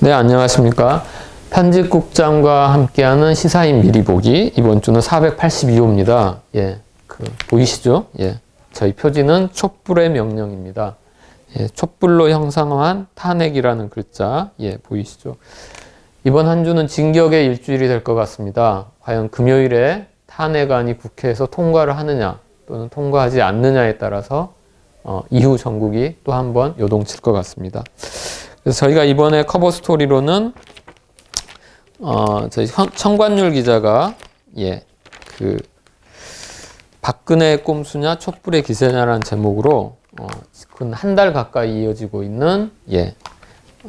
네, 안녕하십니까. 편집국장과 함께하는 시사인 미리 보기. 이번 주는 482호입니다. 예, 그, 보이시죠? 예. 저희 표지는 촛불의 명령입니다. 예, 촛불로 형상화한 탄핵이라는 글자. 예, 보이시죠? 이번 한 주는 진격의 일주일이 될 것 같습니다. 과연 금요일에 탄핵안이 국회에서 통과를 하느냐, 또는 통과하지 않느냐에 따라서 어, 이후 전국이 또 한 번 요동칠 것 같습니다. 그래서 저희가 이번에 커버 스토리로는 어, 저희 현- 청관율 기자가 예, 그 박근혜의 꼼수냐 촛불의 기세냐라는 제목으로 어, 근한 달 가까이 이어지고 있는 예,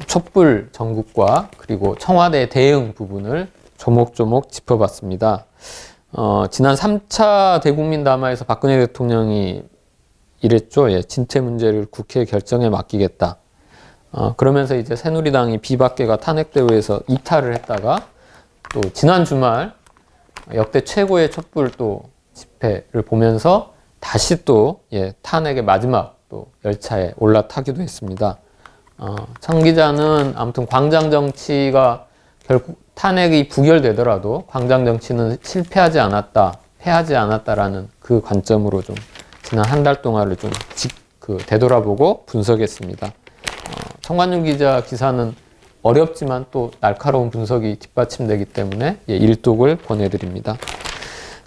촛불 전국과 그리고 청와대 대응 부분을 조목조목 짚어봤습니다. 어, 지난 3차 대국민 담화에서 박근혜 대통령이 이랬죠. 예, 진퇴 문제를 국회 결정에 맡기겠다. 어, 그러면서 이제 새누리당이 비박계가 탄핵대회에서 이탈을 했다가 또 지난 주말 역대 최고의 촛불 또 집회를 보면서 다시 또 예, 탄핵의 마지막 또 열차에 올라타기도 했습니다. 어, 청 기자는 아무튼 광장 정치가 결국 탄핵이 부결되더라도 광장 정치는 실패하지 않았다, 패하지 않았다라는 그 관점으로 좀 지난 한 달 동안을 좀 직, 그 되돌아보고 분석했습니다. 어, 청관윤 기자 기사는 어렵지만 또 날카로운 분석이 뒷받침되기 때문에 예, 일독을 보내드립니다.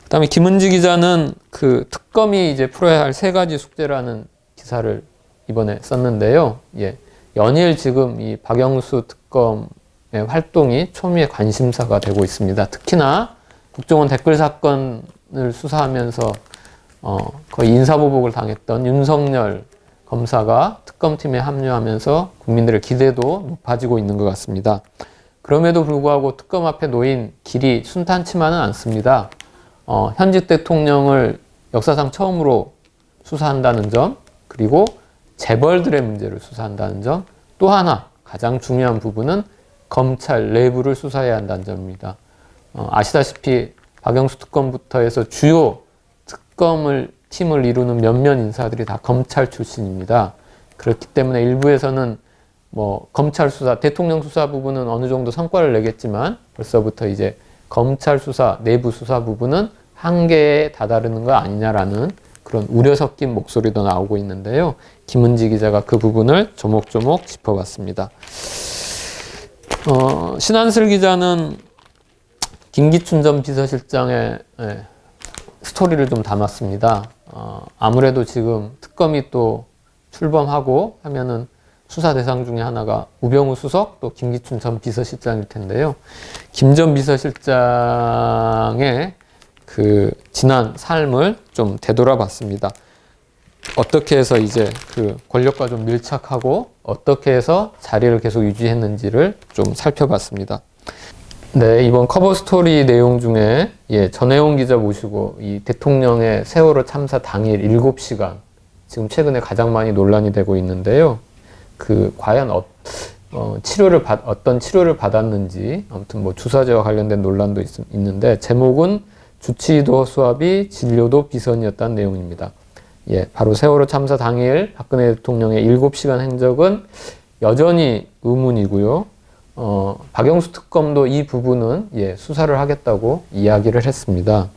그 다음에 김은지 기자는 그 특검이 이제 풀어야 할 세 가지 숙제라는 기사를 이번에 썼는데요. 예, 연일 지금 이 박영수 특검의 활동이 초미의 관심사가 되고 있습니다. 특히나 국정원 댓글 사건을 수사하면서 어, 거의 인사보복을 당했던 윤석열 검사가 특검팀에 합류하면서 국민들의 기대도 높아지고 있는 것 같습니다. 그럼에도 불구하고 특검 앞에 놓인 길이 순탄치만은 않습니다. 어, 현직 대통령을 역사상 처음으로 수사한다는 점, 그리고 재벌들의 문제를 수사한다는 점, 또 하나 가장 중요한 부분은 검찰 내부를 수사해야 한다는 점입니다. 어, 아시다시피 박영수 특검부터 해서 주요 특검을 팀을 이루는 몇몇 인사들이 다 검찰 출신입니다. 그렇기 때문에 일부에서는 뭐 검찰 수사, 대통령 수사 부분은 어느 정도 성과를 내겠지만 벌써부터 이제 검찰 수사, 내부 수사 부분은 한계에 다다르는 거 아니냐라는 그런 우려 섞인 목소리도 나오고 있는데요. 김은지 기자가 그 부분을 조목조목 짚어봤습니다. 어, 신한슬 기자는 김기춘 전 비서실장의 예, 스토리를 좀 담았습니다. 어, 아무래도 지금 특검이 또 출범하고 하면은 수사 대상 중에 하나가 우병우 수석 또 김기춘 전 비서실장일 텐데요. 김 전 비서실장의 그 지난 삶을 좀 되돌아봤습니다. 어떻게 해서 이제 그 권력과 좀 밀착하고 어떻게 해서 자리를 계속 유지했는지를 좀 살펴봤습니다. 네, 이번 커버 스토리 내용 중에 예, 전혜용 기자 모시고 이 대통령의 세월호 참사 당일 7시간 지금 최근에 가장 많이 논란이 되고 있는데요. 그 과연 어, 어, 치료를 받, 어떤 치료를 받았는지 아무튼 뭐 주사제와 관련된 논란도 있, 있는데 제목은 주치의도 수합이 진료도 비선이었다는 내용입니다. 예, 바로 세월호 참사 당일 박근혜 대통령의 7시간 행적은 여전히 의문이고요. 어, 박영수 특검도 이 부분은 예, 수사를 하겠다고 이야기를 했습니다.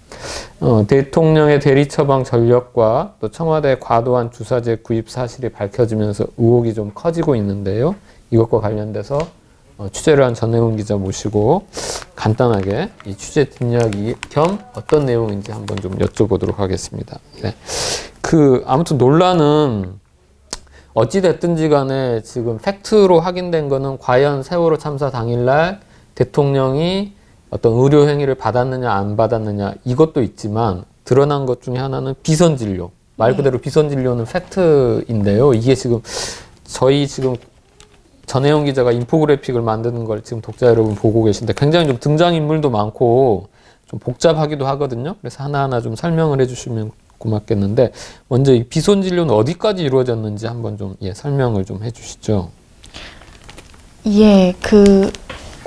어, 대통령의 대리 처방 전력과 또 청와대 과도한 주사제 구입 사실이 밝혀지면서 의혹이 좀 커지고 있는데요. 이것과 관련돼서 어, 취재를 한 전혜원 기자 모시고 간단하게 이 취재 뒷이야기 겸 어떤 내용인지 한번 좀 여쭤보도록 하겠습니다. 네. 그 아무튼 논란은 어찌 됐든지 간에 지금 팩트로 확인된 거는 과연 세월호 참사 당일날 대통령이 어떤 의료 행위를 받았느냐 안 받았느냐 이것도 있지만 드러난 것 중에 하나는 비선 진료. 말 그대로 비선 진료는 팩트인데요. 이게 지금 저희 지금 전혜영 기자가 인포그래픽을 만드는 걸 지금 독자 여러분 보고 계신데 굉장히 좀 등장인물도 많고 좀 복잡하기도 하거든요. 그래서 하나하나 좀 설명을 해주시면 고맙겠는데 먼저 이 비선 진료는 어디까지 이루어졌는지 한번 좀 예, 설명을 좀 해주시죠. 예, 그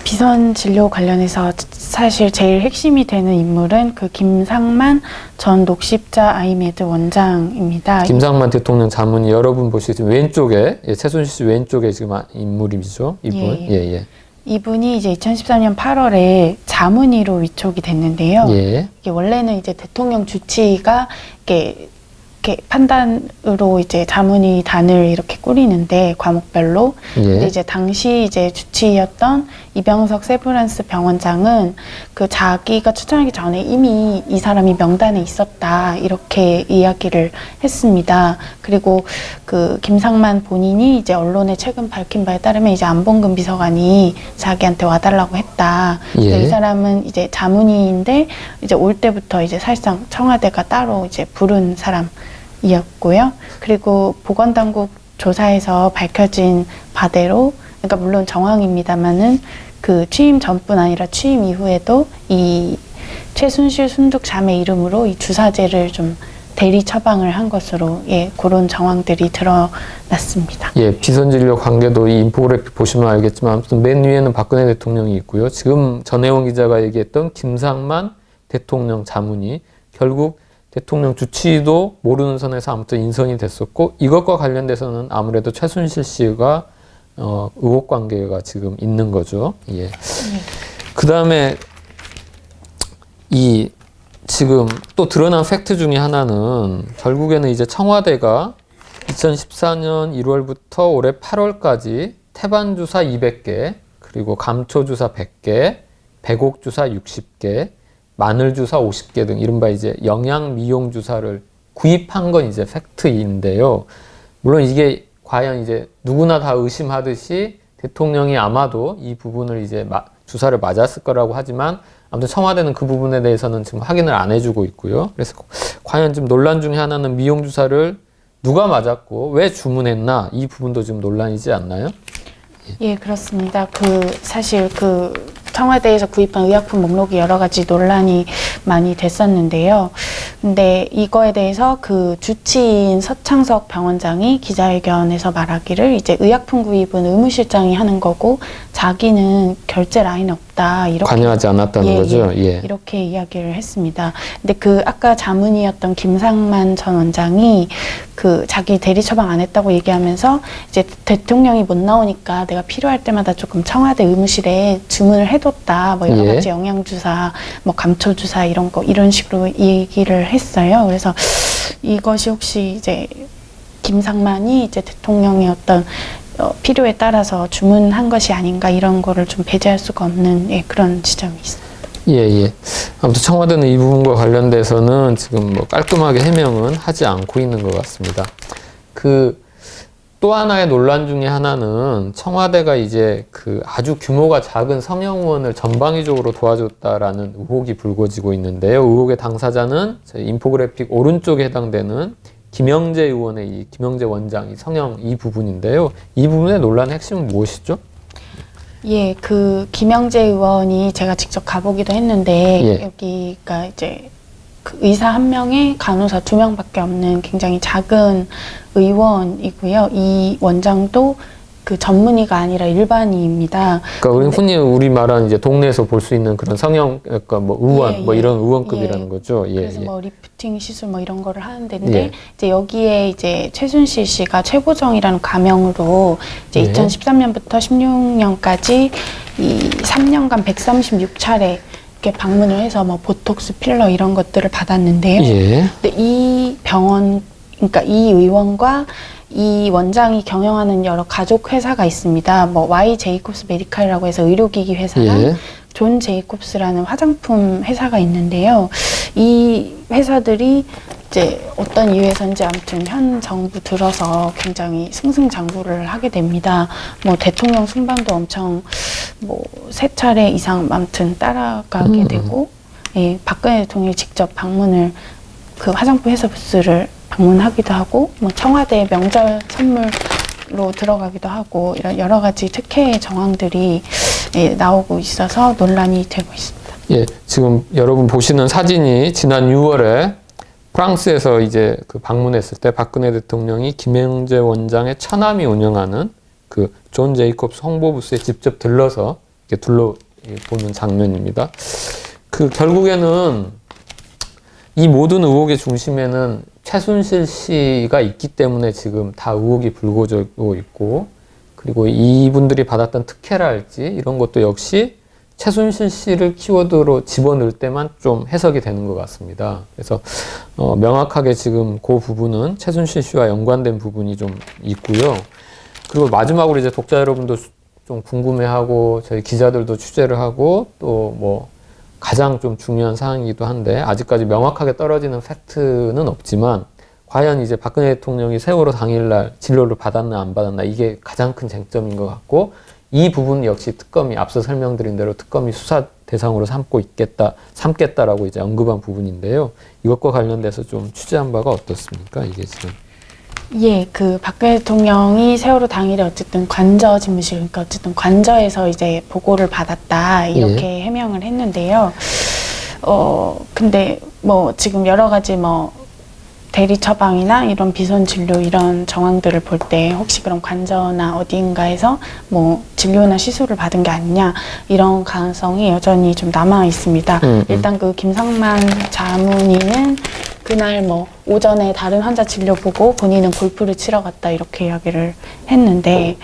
비선 진료 관련해서 사실 제일 핵심이 되는 인물은 그 김상만 전 녹십자 아이메드 원장입니다. 김상만 대통령 자문이 여러분 보시겠지만 왼쪽에 예, 최순실 씨 왼쪽에 지금 아- 인물이죠. 이분 예. 예 예. 이분이 이제 2013년 8월에 자문의로 위촉이 됐는데요. 예. 이게 원래는 이제 대통령 주치의가 이렇게, 이렇게 판단으로 이제 자문의 단을 이렇게 꾸리는데 과목별로 근데 예. 이제 당시 이제 주치의였던 이병석 세브란스 병원장은 그 자기가 추천하기 전에 이미 이 사람이 명단에 있었다 이렇게 이야기를 했습니다. 그리고 그 김상만 본인이 이제 언론에 최근 밝힌 바에 따르면 이제 안봉근 비서관이 자기한테 와달라고 했다. 예. 이 사람은 이제 자문의인데 이제 올 때부터 이제 사실상 청와대가 따로 이제 부른 사람이었고요. 그리고 보건당국 조사에서 밝혀진 바대로 그러니까 물론 정황입니다만은 그 취임 전뿐 아니라 취임 이후에도 이 최순실 순득 자매 이름으로 이 주사제를 좀 대리 처방을 한 것으로 예 그런 정황들이 드러났습니다. 예, 비선진료 관계도 이 인포그래픽 보시면 알겠지만 아무튼 맨 위에는 박근혜 대통령이 있고요. 지금 전혜원 기자가 얘기했던 김상만 대통령 자문이 결국 대통령 주치의도 모르는 선에서 아무튼 인선이 됐었고 이것과 관련돼서는 아무래도 최순실 씨가 어, 의혹 관계가 지금 있는 거죠. 예. 그 다음에 이 지금 또 드러난 팩트 중에 하나는 결국에는 이제 청와대가 2014년 1월부터 올해 8월까지 태반 주사 200개, 그리고 감초 주사 100개, 백옥 주사 60개, 마늘 주사 50개 등 이른바 이제 영양 미용 주사를 구입한 건 이제 팩트인데요. 물론 이게 과연 이제 누구나 다 의심하듯이 대통령이 아마도 이 부분을 이제 마- 주사를 맞았을 거라고 하지만 아무튼 청와대는 그 부분에 대해서는 지금 확인을 안 해주고 있고요. 그래서 과연 지금 논란 중에 하나는 미용 주사를 누가 맞았고 왜 주문했나 이 부분도 지금 논란이지 않나요? 예, 그렇습니다. 그 사실 그 청와대에서 구입한 의약품 목록이 여러 가지 논란이 많이 됐었는데요. 근데 이거에 대해서 그 주치인 서창석 병원장이 기자회견에서 말하기를 이제 의약품 구입은 의무실장이 하는 거고 자기는 결제 라인 없다 이렇게 관여하지 않았다는 예, 거죠. 예. 이렇게 이야기를 했습니다. 근데 그 아까 자문이었던 김상만 전 원장이 그 자기 대리 처방 안 했다고 얘기하면서 이제 대통령이 못 나오니까 내가 필요할 때마다 조금 청와대 의무실에 주문을 해 뒀다. 뭐 여러 예. 가지 영양 주사, 뭐 감초 주사 이런 거 이런 식으로 얘기를 했어요. 그래서 이것이 혹시 이제 김상만이 이제 대통령의 어떤 어, 필요에 따라서 주문한 것이 아닌가 이런 거를 좀 배제할 수가 없는 예, 그런 지점이 있습니다. 예, 예. 아무튼 청와대는 이 부분과 관련돼서는 지금 뭐 깔끔하게 해명은 하지 않고 있는 것 같습니다. 그 또 하나의 논란 중에 하나는 청와대가 이제 그 아주 규모가 작은 성형원을 전방위적으로 도와줬다라는 의혹이 불거지고 있는데요. 의혹의 당사자는 인포그래픽 오른쪽에 해당되는 김영재 의원의 이 김영재 원장 이 성형 이 부분인데요. 이 부분의 논란의 핵심은 무엇이죠? 예, 그 김영재 의원이 제가 직접 가보기도 했는데 예. 여기가 이제 그 의사 한 명에 간호사 두 명밖에 없는 굉장히 작은 의원이고요. 이 원장도 그 전문의가 아니라 일반의입니다. 그러니까 우리 흔히 우리 말하는 이제 동네에서 볼 수 있는 그런 성형 그러니까 뭐 의원 예, 뭐 예. 이런 의원급이라는 예. 거죠. 예, 그래서 예. 뭐 리프팅 시술 뭐 이런 거를 하는 데인데 예. 이제 여기에 이제 최순실 씨가 최보정이라는 가명으로 이제 예. 2013년부터 16년까지 이 3년간 136차례 이렇게 방문을 해서 뭐 보톡스 필러 이런 것들을 받았는데요. 예. 근데 이 병원 그러니까 이 의원과 이 원장이 경영하는 여러 가족 회사가 있습니다. 뭐 Y 제이콥스 메디칼이라고 해서 의료기기 회사랑 예. 존 제이콥스라는 화장품 회사가 있는데요. 이 회사들이 이제 어떤 이유에서인지 아무튼 현 정부 들어서 굉장히 승승장구를 하게 됩니다. 뭐 대통령 순방도 엄청 뭐 세 차례 이상 아무튼 따라가게 음. 되고, 예, 박근혜 대통령이 직접 방문을 그 화장품 회사 부스를 방문하기도 하고, 뭐 청와대 명절 선물로 들어가기도 하고 이런 여러 가지 특혜 정황들이 예, 나오고 있어서 논란이 되고 있습니다. 예, 지금 여러분 보시는 사진이 지난 6월에 프랑스에서 이제 그 방문했을 때 박근혜 대통령이 김영재 원장의 처남이 운영하는 그 존 제이콥스 홍보부스에 직접 들러서 이렇게 둘러보는 장면입니다. 그 결국에는 이 모든 의혹의 중심에는 최순실 씨가 있기 때문에 지금 다 의혹이 불거지고 있고 그리고 이분들이 받았던 특혜랄지 이런 것도 역시 최순실 씨를 키워드로 집어넣을 때만 좀 해석이 되는 것 같습니다. 그래서 어, 명확하게 지금 그 부분은 최순실 씨와 연관된 부분이 좀 있고요. 그리고 마지막으로 이제 독자 여러분도 수- 좀 궁금해하고 저희 기자들도 취재를 하고 또 뭐 가장 좀 중요한 사항이기도 한데 아직까지 명확하게 떨어지는 팩트는 없지만 과연 이제 박근혜 대통령이 세월호 당일날 진료를 받았나 안 받았나 이게 가장 큰 쟁점인 것 같고 이 부분 역시 특검이 앞서 설명드린 대로 특검이 수사 대상으로 삼고 있겠다, 삼겠다라고 이제 언급한 부분인데요. 이것과 관련돼서 좀 취재한 바가 어떻습니까? 이게 지금. 예, 그 박근혜 대통령이 세월호 당일에 어쨌든 관저 집무실, 그러니까 어쨌든 관저에서 이제 보고를 받았다 이렇게 해명을 했는데요. 어, 근데 뭐 지금 여러 가지 뭐 대리 처방이나 이런 비선 진료 이런 정황들을 볼 때 혹시 그럼 관저나 어디인가에서 뭐 진료나 시술을 받은 게 아니냐 이런 가능성이 여전히 좀 남아 있습니다. 음, 음. 일단 그 김상만 자문의는 그날 뭐 오전에 다른 환자 진료 보고 본인은 골프를 치러 갔다 이렇게 이야기를 했는데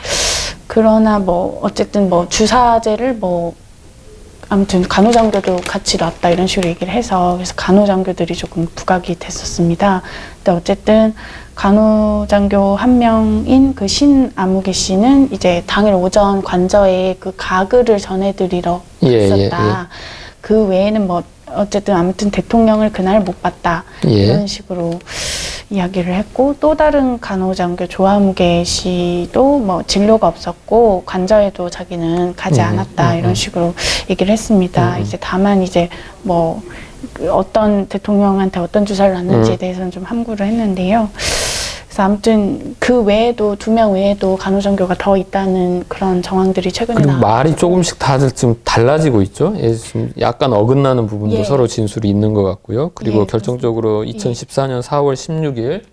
그러나 뭐 어쨌든 뭐 주사제를 뭐 아무튼 간호장교도 같이 놨다 이런 식으로 얘기를 해서 그래서 간호장교들이 조금 부각이 됐었습니다. 근데 어쨌든 간호장교 한 명인 그 신아무개 씨는 이제 당일 오전 관저에 그 가글을 전해드리러 예, 예, 있었다. 그 외에는 뭐 어쨌든 아무튼 대통령을 그날 못 봤다 예. 이런 식으로 이야기를 했고 또 다른 간호장교 조아무개 씨도 뭐 진료가 없었고 관저에도 자기는 가지 음, 않았다 음, 이런 음. 식으로 얘기를 했습니다. 음. 이제 다만 이제 뭐그 어떤 대통령한테 어떤 주사를 놨는지에 음. 대해서는 좀 함구를 했는데요. 그래서 아무튼 그 외에도 두 명 외에도 간호장교가 더 있다는 그런 정황들이 최근에 그리고 나. 말이 조금씩 다들 지금 달라지고 있죠. 예, 지금 약간 어긋나는 부분도 예. 서로 진술이 있는 것 같고요. 그리고 예, 결정적으로 2014년 4월 16일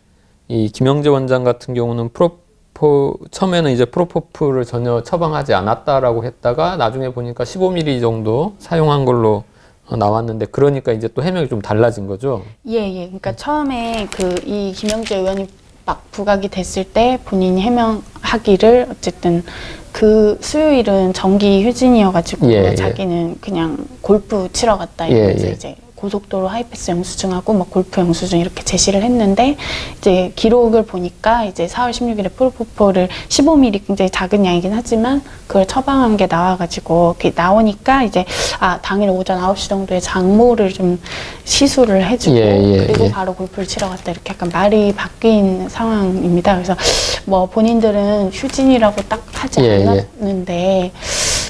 이 김영재 원장 같은 경우는 프로포 처음에는 이제 프로포프를 전혀 처방하지 않았다라고 했다가 나중에 보니까 15ml 정도 사용한 걸로 어, 나왔는데 그러니까 이제 또 해명이 좀 달라진 거죠. 예, 예. 그러니까 처음에 그 이 김영재 의원이 막 부각이 됐을 때 본인이 해명하기를 어쨌든 그 수요일은 정기 휴진이어가지고 예, 예. 자기는 그냥 골프 치러 갔다 예, 이러면서 예. 이제 고속도로 하이패스 영수증하고 뭐 골프 영수증 이렇게 제시를 했는데 이제 기록을 보니까 이제 4월 16일에 프로포폴을 15ml 굉장히 작은 양이긴 하지만 그걸 처방한 게 나와가지고 그게 나오니까 이제 아 당일 오전 9시 정도에 장모를 좀 시술을 해주고 예, 예, 그리고 예. 바로 골프를 치러 갔다 이렇게 약간 말이 바뀐 상황입니다. 그래서 뭐 본인들은 휴진이라고 딱 하지 예, 예. 않았는데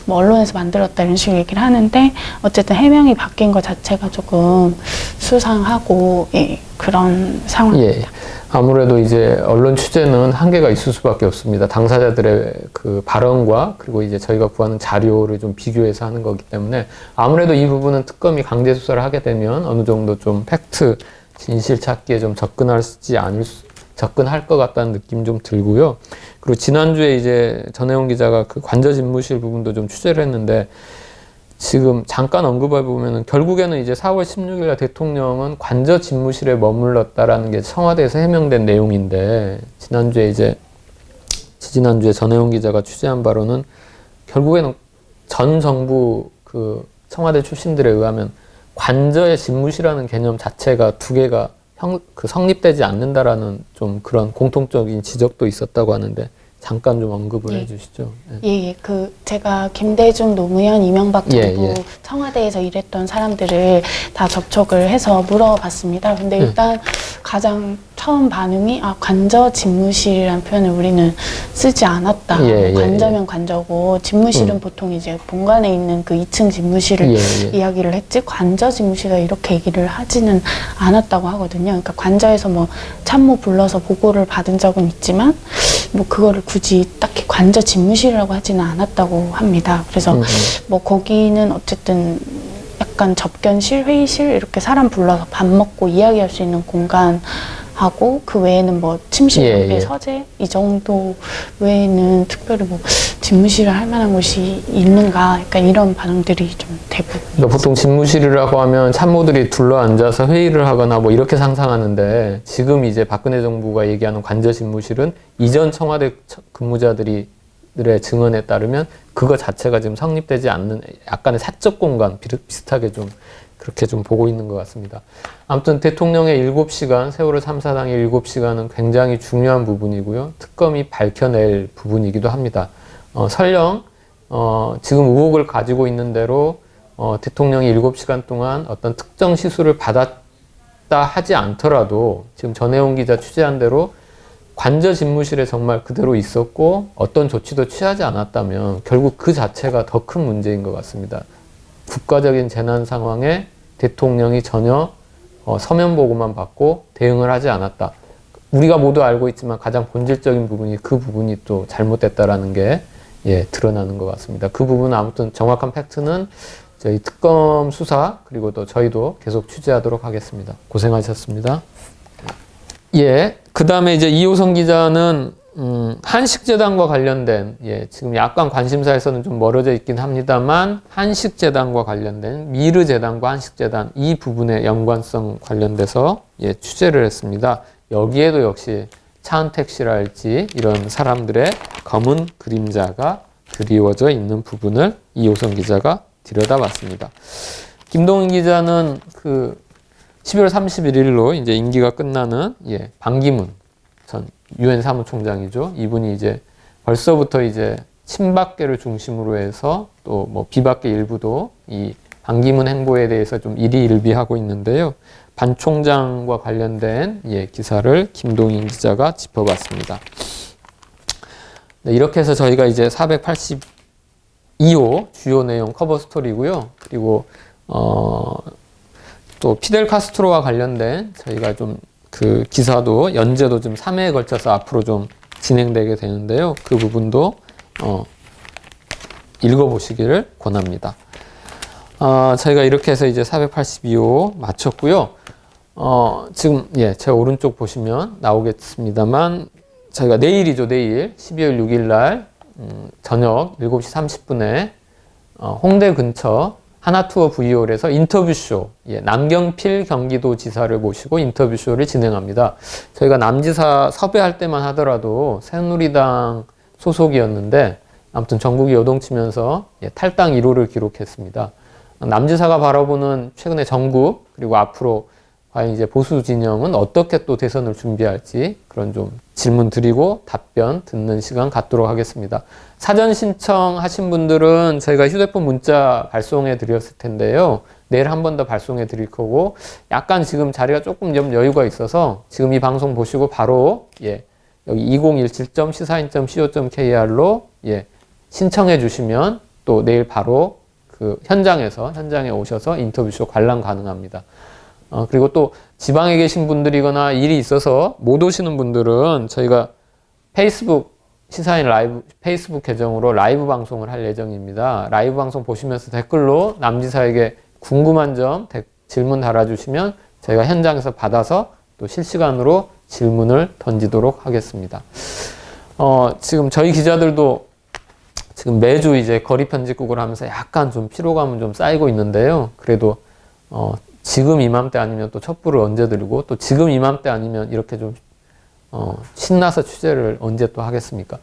뭐 언론에서 만들었다 이런 식으로 얘기를 하는데 어쨌든 해명이 바뀐 것 자체가 조금 수상하고 예, 그런 상황입니다. 예. 아무래도 이제 언론 취재는 한계가 있을 수밖에 없습니다. 당사자들의 그 발언과 그리고 이제 저희가 구하는 자료를 좀 비교해서 하는 거기 때문에 아무래도 이 부분은 특검이 강제 수사를 하게 되면 어느 정도 좀 팩트 진실 찾기에 좀 접근하지 않을 수, 접근할 것 같다는 느낌 좀 들고요. 그리고 지난주에 이제 전혜원 기자가 그 관저 집무실 부분도 좀 취재를 했는데 지금 잠깐 언급해 보면은 결국에는 이제 4월 16일 날 대통령은 관저 집무실에 머물렀다라는 게 청와대에서 해명된 내용인데 지난주에 이제 지지난주에 전혜원 기자가 취재한 바로는 결국에는 전 정부 그 청와대 출신들에 의하면 관저의 집무실이라는 개념 자체가 두 개가 형, 그 성립되지 않는다라는 좀 그런 공통적인 지적도 있었다고 하는데 잠깐 좀 언급을 예. 해주시죠. 예. 예, 예. 그 제가 김대중, 노무현, 이명박 예, 정부 예. 청와대에서 일했던 사람들을 다 접촉을 해서 물어봤습니다. 근데 음. 일단 가장 처음 반응이 아 관저 집무실이라는 표현을 우리는 쓰지 않았다. 뭐 예, 예, 관저면 관저고 집무실은 음. 보통 이제 본관에 있는 그 2층 집무실을 예, 예. 이야기를 했지 관저 집무실에 이렇게 얘기를 하지는 않았다고 하거든요. 그러니까 관저에서 뭐 참모 불러서 보고를 받은 적은 있지만 뭐 그거를 굳이 딱히 관저 집무실이라고 하지는 않았다고 합니다. 그래서 음, 음. 뭐 거기는 어쨌든 약간 접견실, 회의실 이렇게 사람 불러서 밥 먹고 이야기할 수 있는 공간 하고 그 외에는 뭐 침실, 예, 예, 예. 서재 이 정도 외에는 특별히 뭐 집무실을 할 만한 곳이 있는가 약간 이런 반응들이 좀 대부분. 그러니까 보통 집무실이라고 하면 참모들이 둘러 앉아서 회의를 하거나 뭐 이렇게 상상하는데 지금 이제 박근혜 정부가 얘기하는 관저 집무실은 이전 청와대 처- 근무자들이 사람들의 증언에 따르면 그거 자체가 지금 성립되지 않는 약간의 사적 공간 비- 비슷하게 좀 그렇게 좀 보고 있는 것 같습니다. 아무튼 대통령의 7시간, 세월호 3사당의 7시간은 굉장히 중요한 부분이고요. 특검이 밝혀낼 부분이기도 합니다. 어, 설령 어, 지금 의혹을 가지고 있는 대로 어, 대통령이 7시간 동안 어떤 특정 시술을 받았다 하지 않더라도 지금 전혜원 기자 취재한 대로 관저 집무실에 정말 그대로 있었고 어떤 조치도 취하지 않았다면 결국 그 자체가 더 큰 문제인 것 같습니다. 국가적인 재난 상황에 대통령이 전혀 어, 서면 보고만 받고 대응을 하지 않았다. 우리가 모두 알고 있지만 가장 본질적인 부분이 그 부분이 또 잘못됐다라는 게 예, 드러나는 것 같습니다. 그 부분은 아무튼 정확한 팩트는 저희 특검 수사 그리고 또 저희도 계속 취재하도록 하겠습니다. 고생하셨습니다. 예, 그 다음에 이제 이호성 기자는 음, 한식재단과 관련된 예, 지금 약간 관심사에서는 좀 멀어져 있긴 합니다만 한식재단과 관련된 미르재단과 한식재단 이 부분의 연관성 관련돼서 예, 취재를 했습니다. 여기에도 역시 차은택 씨랄지 이런 사람들의 검은 그림자가 그리워져 있는 부분을 이호성 기자가 들여다봤습니다. 김동인 기자는 그 12월 31일로 이제 임기가 끝나는 예, 반기문 전 유엔 사무총장이죠. 이분이 이제 벌써부터 이제 친박계를 중심으로 해서 또 뭐 비박계 일부도 이 반기문 행보에 대해서 좀 일희일비하고 있는데요. 반 총장과 관련된 예, 기사를 김동인 기자가 짚어봤습니다. 네, 이렇게 해서 저희가 이제 482호 주요 내용 커버 스토리고요. 그리고 어, 또 피델 카스트로와 관련된 저희가 좀 그 기사도 연재도 좀 3회에 걸쳐서 앞으로 좀 진행되게 되는데요. 그 부분도 어, 읽어보시기를 권합니다. 어, 저희가 이렇게 해서 이제 482호 마쳤고요. 어, 지금 예, 제 오른쪽 보시면 나오겠습니다만 저희가 내일이죠, 내일 12월 6일 날 음, 저녁 7시 30분에 어, 홍대 근처 하나투어 V홀에서 인터뷰쇼, 예, 남경필 경기도지사를 모시고 인터뷰쇼를 진행합니다. 저희가 남지사 섭외할 때만 하더라도 새누리당 소속이었는데 아무튼 전국이 요동치면서 예, 탈당 1호를 기록했습니다. 남지사가 바라보는 최근의 전국 그리고 앞으로 과연 이제 보수 진영은 어떻게 또 대선을 준비할지 그런 좀 질문 드리고 답변 듣는 시간 갖도록 하겠습니다. 사전 신청하신 분들은 저희가 휴대폰 문자 발송해 드렸을 텐데요. 내일 한 번 더 발송해 드릴 거고 약간 지금 자리가 조금 좀 여유가 있어서 지금 이 방송 보시고 바로 예 여기 2017.시사인.co.kr로 예 신청해 주시면 또 내일 바로 그 현장에서 현장에 오셔서 인터뷰쇼 관람 가능합니다. 어, 그리고 또 지방에 계신 분들이거나 일이 있어서 못 오시는 분들은 저희가 페이스북 시사인 라이브 페이스북 계정으로 라이브 방송을 할 예정입니다. 라이브 방송 보시면서 댓글로 남지사에게 궁금한 점 데- 질문 달아주시면 저희가 현장에서 받아서 또 실시간으로 질문을 던지도록 하겠습니다. 어, 지금 저희 기자들도 지금 매주 이제 거리 편집국을 하면서 약간 좀 피로감은 좀 쌓이고 있는데요. 그래도 어, 지금 이맘때 아니면 또 첩불을 언제 들고 또 지금 이맘때 아니면 이렇게 좀 어, 신나서 취재를 언제 또 하겠습니까?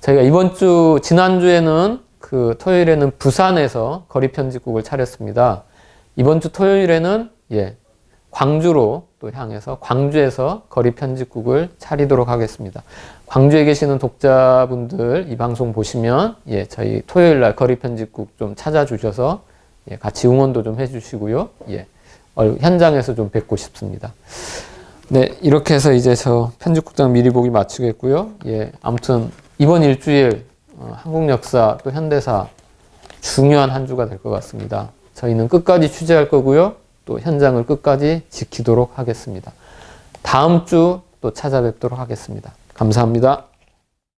저희가 이번 주 지난주에는 그 토요일에는 부산에서 거리 편집국을 차렸습니다. 이번 주 토요일에는 예 광주로 또 향해서 광주에서 거리 편집국을 차리도록 하겠습니다. 광주에 계시는 독자분들 이 방송 보시면 예 저희 토요일 날 거리 편집국 좀 찾아주셔서 예, 같이 응원도 좀 해주시고요. 예 어, 현장에서 좀 뵙고 싶습니다. 네, 이렇게 해서 이제 저 편집국장 미리 보기 마치겠고요. 예, 아무튼 이번 일주일 어, 한국 역사 또 현대사 중요한 한 주가 될 것 같습니다. 저희는 끝까지 취재할 거고요. 또 현장을 끝까지 지키도록 하겠습니다. 다음 주 또 찾아뵙도록 하겠습니다. 감사합니다.